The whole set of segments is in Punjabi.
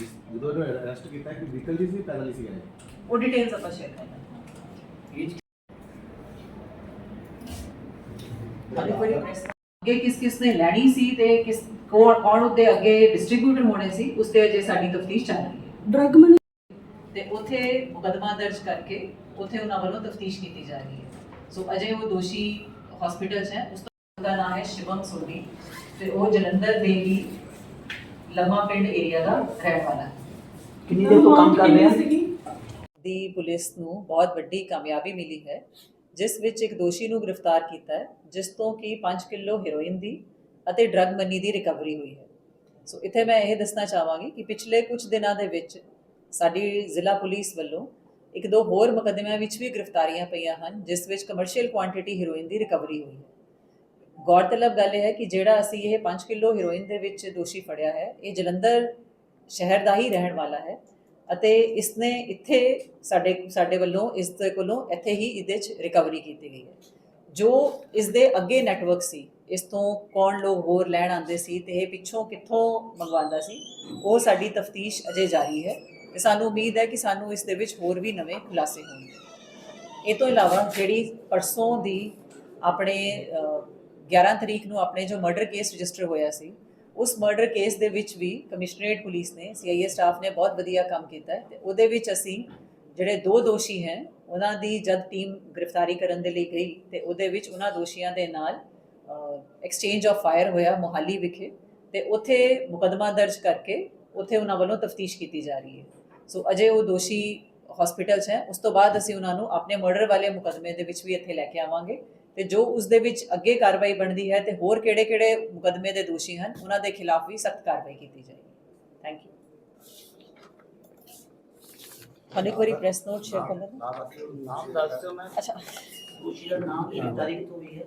ਜਿਸ- ਜਦੋਂ ਇਹਨੂੰ ਅਰੈਸਟ ਕੀਤਾ ਕਿ ਵਹੀਕਲ ਦੀ ਸੀ ਪੈਦਲ ਹੀ ਸੀ ਗਏ ਉਹ ਡਿਟੇਲਸ ਆਪਾਂ ਸ਼ੇਅਰ ਕਰਾਂਗੇ ਹਾਲੇ ਕੋਈ press ਅੱਗੇ ਕਿਸ ਕਿਸ ਨੇ ਲੈਣੀ ਸੀ ਤੇ ਕਿਸ ਕੌਣ ਕੌਣ ਉਹਦੇ ਅੱਗੇ ਡਿਸਟ੍ਰੀਬਿਊਟਰ ਹੋਣੇ ਸੀ ਉਸ ਤੇ ਅਜੇ ਸਾਡੀ ਤਫਤੀਸ਼ ਚੱਲ ਰਹੀ ਹੈ। ਡਰਗ ਮਨੀ ਤੇ ਉਥੇ ਮੁਕਦਮਾ ਦਰਜ ਕਰਕੇ ਉਥੇ ਉਹਨਾਂ ਵੱਲੋਂ ਤਫਤੀਸ਼ ਕੀਤੀ ਜਾ ਰਹੀ ਹੈ। ਸੋ ਅਜੇ ਉਹ ਦੋਸ਼ੀ ਹਸਪੀਟਲ 'ਚ ਹੈ ਉਸ ਦਾ ਨਾਮ ਹੈ ਸ਼ਿਵਮ ਸੋਢੀ ਤੇ ਉਹ ਜਲੰਧਰ ਦੇ ਹੀ ਲੰਮਾ ਪਿੰਡ ਏਰੀਆ ਦਾ ਰਹਿਣ ਵਾਲਾ। ਹੈ ਕਿੰਨੀ ਦੇਰ ਤੋਂ ਕੰਮ ਕਰ ਰਹੇ? ਆ ਦੀ ਪੁਲਿਸ ਨੂੰ ਬਹੁਤ ਵੱਡੀ ਕਾਮਯਾਬੀ ਮਿਲੀ ਹੈ ਜਿਸ ਵਿੱਚ ਇੱਕ ਦੋਸ਼ੀ ਨੂੰ ਗ੍ਰਿਫਤਾਰ ਕੀਤਾ ਹੈ ਜਿਸ ਤੋਂ ਕਿ 5 ਕਿਲੋ ਹੈਰੋਇਨ ਦੀ ਅਤੇ ਡਰਗ ਮਨੀ ਦੀ ਰਿਕਵਰੀ ਹੋਈ ਹੈ। ਸੋ ਇੱਥੇ ਮੈਂ ਇਹ ਦੱਸਣਾ ਚਾਹਾਂਗੀ ਕਿ ਪਿਛਲੇ ਕੁਝ ਦਿਨਾਂ ਦੇ ਵਿੱਚ ਸਾਡੀ ਜ਼ਿਲ੍ਹਾ ਪੁਲਿਸ ਵੱਲੋਂ ਇੱਕ ਦੋ ਹੋਰ ਮੁਕੱਦਮਿਆਂ ਵਿੱਚ ਵੀ ਗ੍ਰਿਫਤਾਰੀਆਂ ਪਈਆਂ ਹਨ ਜਿਸ ਵਿੱਚ ਕਮਰਸ਼ੀਅਲ ਕੁਆਂਟੀਟੀ ਹੈਰੋਇਨ ਦੀ ਰਿਕਵਰੀ ਹੋਈ ਹੈ। ਗੌਰਤਲਬ ਗੱਲ ਇਹ ਹੈ ਕਿ ਜਿਹੜਾ ਅਸੀਂ ਇਹ 5 ਕਿਲੋ ਹੀਰੋਇਨ ਦੇ ਵਿੱਚ ਦੋਸ਼ੀ ਫੜਿਆ ਹੈ, ਇਹ ਜਲੰਧਰ ਸ਼ਹਿਰ ਦਾ ਹੀ ਰਹਿਣ ਵਾਲਾ ਹੈ ਅਤੇ ਇਸਨੇ ਇੱਥੇ ਸਾਡੇ ਸਾਡੇ ਵੱਲੋਂ ਇਸ ਦੇ ਕੋਲੋਂ ਇੱਥੇ ਹੀ ਇਹਦੇ ਚ ਰਿਕਵਰੀ ਕੀਤੀ ਗਈ ਹੈ। ਜੋ ਇਸ ਦੇ ਅੱਗੇ ਨੈਟਵਰਕ ਸੀ, ਇਸ ਤੋਂ ਕੌਣ ਲੋਕ ਹੋਰ ਲੈਣ ਆਉਂਦੇ ਸੀ ਤੇ ਇਹ ਪਿੱਛੋਂ ਕਿੱਥੋਂ ਮੰਗਵਾਉਂਦਾ ਸੀ, ਉਹ ਸਾਡੀ ਤਫਤੀਸ਼ ਅਜੇ ਜਾਰੀ ਹੈ ਤੇ ਸਾਨੂੰ ਉਮੀਦ ਹੈ ਕਿ ਸਾਨੂੰ ਇਸ ਦੇ ਵਿੱਚ ਹੋਰ ਵੀ ਨਵੇਂ ਖੁਲਾਸੇ ਹੋਣਗੇ। ਇਹ ਤੋਂ ਇਲਾਵਾ ਜਿਹੜੀ ਪਰਸੋਂ ਦੀ ਆਪਣੇ 11 ਤਰੀਕ ਨੂੰ ਆਪਣੇ ਜੋ ਮਰਡਰ ਕੇਸ ਰਜਿਸਟਰ ਹੋਇਆ ਸੀ, ਉਸ ਮਰਡਰ ਕੇਸ ਦੇ ਵਿੱਚ ਵੀ ਕਮਿਸ਼ਨਰੇਟ ਪੁਲਿਸ ਨੇ ਸੀਆਈਏ ਸਟਾਫ ਨੇ ਬਹੁਤ ਵਧੀਆ ਕੰਮ ਕੀਤਾ ਹੈ ਤੇ ਉਹਦੇ ਵਿੱਚ ਅਸੀਂ ਜਿਹੜੇ ਦੋ ਦੋਸ਼ੀ ਹੈ, ਉਹਨਾਂ ਦੀ ਜਦ ਟੀਮ ਗ੍ਰਿਫਤਾਰੀ ਕਰਨ ਦੇ ਲਈ ਗਈ ਤੇ ਉਹਦੇ ਵਿੱਚ ਉਹਨਾਂ ਦੋਸ਼ੀਆਂ ਦੇ ਨਾਲ ਐਕਸਚੇਂਜ ਆਫ ਫਾਇਰ ਹੋਇਆ ਮੋਹਾਲੀ ਵਿਖੇ ਤੇ ਉੱਥੇ ਮੁਕਦਮਾ ਦਰਜ ਕਰਕੇ ਉੱਥੇ ਉਹਨਾਂ ਵੱਲੋਂ ਤਫਤੀਸ਼ ਕੀਤੀ ਜਾ ਰਹੀ ਹੈ। ਸੋ ਅਜੇ ਉਹ ਦੋਸ਼ੀ ਹਸਪੀਟਲ 'ਚ ਹੈ, ਉਸ ਤੋਂ ਬਾਅਦ ਅਸੀਂ ਉਹਨਾਂ ਨੂੰ ਆਪਣੇ ਮਰਡਰ ਵਾਲੇ ਮੁਕਦਮੇ ਦੇ ਵਿੱਚ ਵੀ ਇੱਥੇ ਲੈ ਕੇ ਆਵਾਂਗੇ। ਤੇ ਜੋ ਉਸ ਦੇ ਵਿੱਚ ਅੱਗੇ ਕਾਰਵਾਈ ਬਣਦੀ ਹੈ ਤੇ ਹੋਰ ਕਿਹੜੇ-ਕਿਹੜੇ ਮੁਕਦਮੇ ਦੇ ਦੋਸ਼ੀ ਹਨ ਉਹਨਾਂ ਦੇ ਖਿਲਾਫ ਵੀ ਸਖਤ ਕਾਰਵਾਈ ਕੀਤੀ ਜਾਏਗੀ। ਥੈਂਕ ਯੂ ਤੁਹਾਨੂੰ ਵਾਰੀ ਪ੍ਰੈਸ ਨੋਟ ਸ਼ੇਅਰ ਕਰ ਲੈਣਾ। ਨਾਮ ਦੱਸ ਦਿਓ ਮੈਂ। ਅੱਛਾ। ਦੋਸ਼ੀ ਦਾ ਨਾਮ ਕੀ ਤਾਰੀਖ ਤੋਂ ਹੋਈ ਹੈ।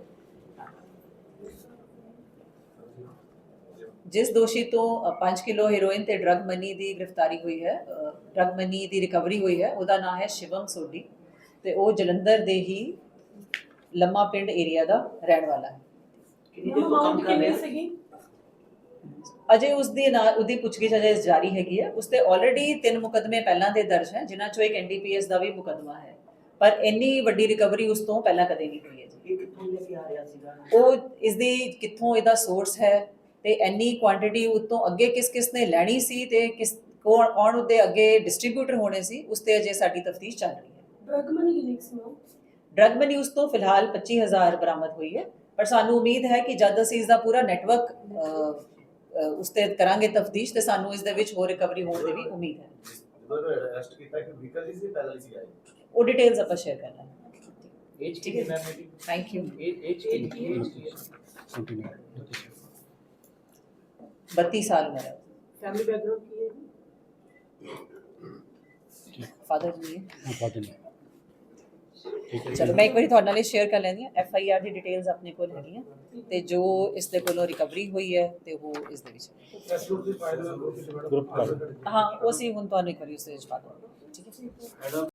ਜਿਸ ਦੋਸ਼ੀ ਤੋਂ 5 ਕਿਲੋ ਹੈਰੋਇਨ ਤੇ ਡਰਗ ਮਨੀ ਦੀ ਗ੍ਰਿਫਤਾਰੀ ਹੋਈ ਹੈ ਡਰਗ ਮਨੀ ਦੀ ਰਿਕਵਰੀ ਹੋਈ ਹੈ ਉਹਦਾ ਨਾਮ ਹੈ ਸ਼ਿਵਮ ਸੋਢੀ ਤੇ ਉਹ ਜਲੰਧਰ ਦੇ ਹੀ ਲੰਮਾ ਪਿੰਡ ਏਰੀਆ ਦਾ ਰਹਿਣ ਵਾਲਾ ਹੈ। ਕਿੰਨੀ ਦੇਰ ਤੋਂ ਕੰਮ ਕਰ ਰਹੇ? ਆ ਸੀਗੀ? ਅਜੇ ਉਸ ਦੀ ਨਾਲ ਉਹਦੀ ਪੁੱਛਗਿੱਛ ਅਜੇ ਜਾਰੀ ਹੈਗੀ ਹੈ। ਉਸ ਤੇ ਆਲਰੇਡੀ ਤਿੰਨ ਮੁਕਦਮੇ ਪਹਿਲਾਂ ਦੇ ਦਰਜ ਹੈ ਜਿਨ੍ਹਾਂ ਚੋਂ ਇੱਕ ਐਨਡੀਪੀਐਸ ਦਾ ਵੀ ਮੁਕਦਮਾ ਹੈ। ਪਰ ਇੰਨੀ ਵੱਡੀ ਰਿਕਵਰੀ ਉਸ ਤੋਂ ਪਹਿਲਾਂ ਕਦੇ ਨਹੀਂ ਹੋਈ ਹੈ ਜੀ। ਇਹ ਕਿੱਥੋਂ ਲੈ ਕੇ ਆ ਰਿਹਾ ਸੀਗਾ? ਉਹ ਇਸ ਦੀ ਕਿੱਥੋਂ ਇਹਦਾ ਸੋਰਸ ਹੈ ਤੇ ਇੰਨੀ ਕੁਆਂਟੀਟੀ ਉਤੋਂ ਅੱਗੇ ਕਿਸ ਕਿਸ ਨੇ ਲੈਣੀ ਸੀ ਤੇ ਕਿਸ ਕੌਣ ਕੌਣ ਉਹਦੇ ਅੱਗੇ ਡਿਸਟ੍ਰੀਬਿਊਟਰ ਹੋਣੇ ਸੀ ਉਸ ਤੇ ਅਜੇ ਸਾਡੀ ਤਫਤੀਸ਼ ਚੱਲ ਰਹੀ ਹੈ। ਡਰਗ ਮਨੀ ਕਿੰਨੀ ਸੀ ਮੈਮ ਡਰਗ ਮਨੀ ਉਸ ਤੋਂ ਫਿਲਹਾਲ 25000 ਬਰਾਮਦ ਹੋਈ ਹੈ। ਪਰ ਸਾਨੂੰ ਉਮੀਦ ਹੈ ਕਿ ਜਦ ਅਸੀਂ ਇਸ ਦਾ ਪੂਰਾ ਨੈਟਵਰਕ ਉਸ ਤੇ ਕਰਾਂਗੇ ਤਫਤੀਸ਼ ਤੇ ਸਾਨੂੰ ਇਸ ਦੇ ਵਿੱਚ ਹੋਰ ਰਿਕਵਰੀ ਹੋਣ ਦੀ ਵੀ ਉਮੀਦ ਹੈ। ਜਦੋਂ ਇਹਨੂੰ ਅਰੈਸਟ ਕੀਤਾ ਕਿ ਵਹੀਕਲ ਦੀ ਸੀ ਪੈਦਲ ਹੀ ਸੀ ਗਏ ਉਹ ਡਿਟੇਲਸ ਆਪਾਂ ਸ਼ੇਅਰ ਕਰਨਾ ਏਜ ਕੀ ਹੈ ਮੈਮ ਇਹਦੀ ਥੈਂਕ ਯੂ ਏਜ ਏਜ ਕੀ ਹੈ ਏਜ ਕੀ ਹੈ 32 ਸਾਲ ਉਮਰ ਹੈ। ਫੈਮਿਲੀ ਬੈਕਗ੍ਰਾਉਂਡ ਕੀ ਹੈ ਫਾਦਰ ਜੀ। ਹੈ ਚਲੋ ਮੈਂ ਇੱਕ ਵਾਰੀ ਤੁਹਾਡੇ ਨਾਲ ਸ਼ੇਅਰ ਕਰ ਲੈਂਦੀ ਹਾਂ। ਐਫ ਆਈ ਆਰ ਦੀ ਡਿਟੇਲਸ ਆਪਣੇ ਕੋਲ ਹੈਗੀਆਂ ਤੇ ਜੋ ਇਸ ਦੇ ਕੋਲੋਂ ਰਿਕਵਰੀ ਹੋਈ ਹੈ ਤੇ ਉਹ ਇਸ ਦੇ ਵਿੱਚ ਹੈ। ਹਾਂ ਉਹ ਅਸੀਂ ਹੁਣ ਤੁਹਾਨੂੰ ਇੱਕ ਵਾਰੀ ਉਸ ਦੇ ਵਿੱਚ ਪਾ ਦਵਾਂਗੇ। ਠੀਕ ਹੈ